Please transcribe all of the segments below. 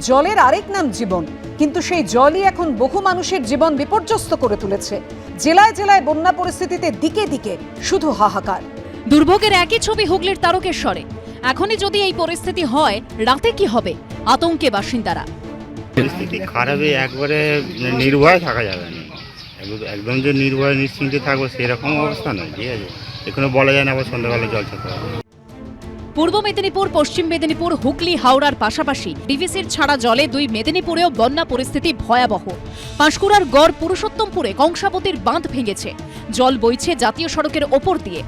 জলের আরেক নাম জীবন। কিন্তু সেই জলই এখন বহু মানুষের জীবন বিপর্যস্ত করে তুলেছে। জেলায় জেলায় বন্যা পরিস্থিতিতে দিকে দিকে শুধু হাহাকার। দুর্ভোগের একই ছবি হুগলির তারকেশ্বরে। এখনই যদি এই পরিস্থিতি হয় রাতে কি হবে? আতঙ্কে বাসিন্দারা। পরিস্থিতি খারাপে একবারে নির্ভয় থাকা যাবে না। একদম- একদম যে নির্ভয় নিশ্চিন্তে থাকব সেরকম অবস্থা নয় ঠিক আছে? এখানে বলা যায় না আবার সন্ধ্যাবেলা জল খেতে হবে পূর্ব মেদিনীপুর, পশ্চিম মেদিনীপুর, হুগলি, হাওড়ার পাশাপাশি ডিভিসির ছাড়া জলে দুই মেদিনীপুরেও বন্যা পরিস্থিতি ভয়াবহ। পাঁশকুড়ার গড় পুরুষোত্তমপুরে কংসাবতীর বাঁধ ভেঙেছে। জল বইছে জাতীয় সড়কের ওপর দিয়ে।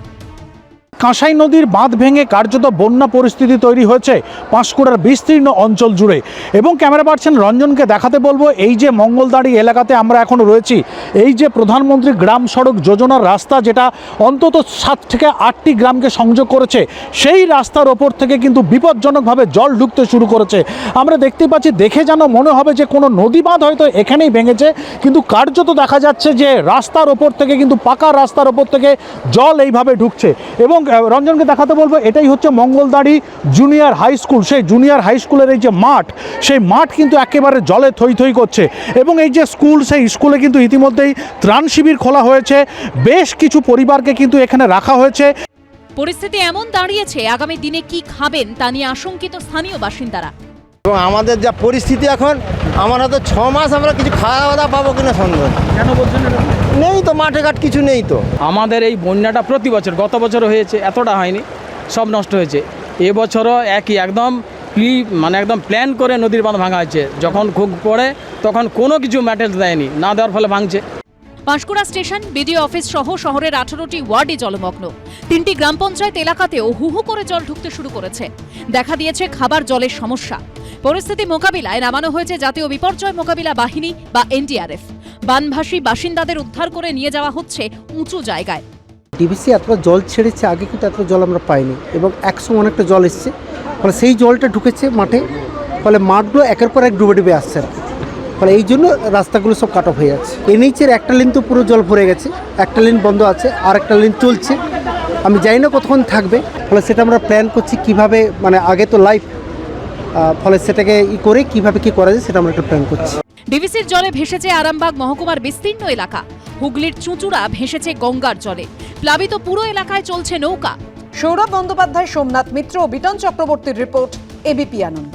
কাঁসাই নদীর বাঁধ ভেঙে কার্যত বন্যা পরিস্থিতি তৈরি হয়েছে পাঁশকুড়ার বিস্তীর্ণ অঞ্চল জুড়ে। এবং ক্যামেরা পার্সন রঞ্জনকে দেখাতে বলব, এই যে মঙ্গলদাড়ি এলাকাতে আমরা এখন রয়েছি, এই যে প্রধানমন্ত্রী গ্রাম সড়ক যোজনার রাস্তা যেটা অন্তত সাত থেকে আটটি গ্রামকে সংযোগ করেছে, সেই রাস্তার ওপর থেকে কিন্তু বিপজ্জনকভাবে জল ঢুকতে শুরু করেছে। আমরা দেখতে পাচ্ছি, দেখে যেন মনে হবে যে কোনো নদী বাঁধ হয়তো এখানেই ভেঙেছে, কিন্তু কার্যত দেখা যাচ্ছে যে রাস্তার ওপর থেকে কিন্তু পাকা রাস্তার ওপর থেকে জল এইভাবে ঢুকছে। এবং রঞ্জনকে দেখাতে বলব, এটাই হচ্ছে মঙ্গলদাড়ি জুনিয়র হাই স্কুল সেই জুনিয়র হাই স্কুলের এই যে মাঠ, সেই মাঠ কিন্তু একেবারে জলে থই থই করছে। এবং এই যে স্কুল সেই স্কুলে কিন্তু ইতিমধ্যেই ত্রাণ শিবির খোলা হয়েছে। বেশ কিছু পরিবারকে কিন্তু এখানে রাখা হয়েছে। পরিস্থিতি এমন দাঁড়িয়েছে, আগামী দিনে কি খাবেন তা নিয়ে আশঙ্কিত স্থানীয় বাসিন্দারা। এবং আমাদের যা পরিস্থিতি এখন আমার হয়তো ছ মাস আমরা কিছু খাওয়া দাওয়া পাবো কিনা সন্দেহ। কেন বলছেন নেই তো মাঠে ঘাট কিছু নেই তো। আমাদের এই বন্যাটা প্রতি বছর গত বছর হয়েছে এতটা হয়নি সব নষ্ট হয়েছে। এবছরও একই একদম প্লি মানে একদম প্ল্যান করে নদীর বাঁধ ভাঙা হয়েছে। যখন খুব পড়ে তখন কোনো কিছু ম্যাটেরিয়াল দেয়নি না দেওয়ার ফলে ভাঙছে। পাঁশকুড়া স্টেশন, বিডিও অফিস সহ শহরের আঠারোটি ওয়ার্ডে জলমগ্ন। তিনটি গ্রাম পঞ্চায়েত এলাকাতেও হু হু করে জল ঢুকতে শুরু করেছে। দেখা দিয়েছে খাবার জলের সমস্যা। পরিস্থিতি মোকাবিলায় নামানো হয়েছে জাতীয় বিপর্যয় মোকাবিলা বাহিনী বা এনডিআরএফ। বানভাসী বাসিন্দাদের উদ্ধার করে নিয়ে যাওয়া হচ্ছে উঁচু জায়গায়। ডিভিসি এতটা জল ছেড়েছে, আগে কিন্তু এত জল আমরা পাইনি এবং একশো অনেকটা জল এসছে। ফলে সেই জলটা ঢুকেছে মাঠে। ফলে মাঠগুলো একের পর এক ডুবে ডুবে আসছে। ফলে এই জন্য রাস্তাগুলো সব কাট অফ হয়ে যাচ্ছে। এনএইচের একটা লিন তো পুরো জল ভরে গেছে একটা লিন বন্ধ আছে আর একটা লিন চলছে। আমি জানি না কতক্ষণ থাকবে ফলে সেটা আমরা প্ল্যান করছি কীভাবে মানে আগে তো লাইফ ফলে সেটাকে ই করে কীভাবে কি করা যায় সেটা আমরা একটা প্ল্যান করছি। ডিভিসির জলে ভেসেছে আরামবাগ মহকুমার বিস্তীর্ণ এলাকা। হুগলির চুঁচুড়া ভেসেছে গঙ্গার জলে। প্লাবিত পুরো এলাকায় চলছে নৌকা। সৌরভ বন্দ্যোপাধ্যায় সোমনাথ মিত্র ও বিটন চক্রবর্তীর রিপোর্ট এবিপি আনন্দ।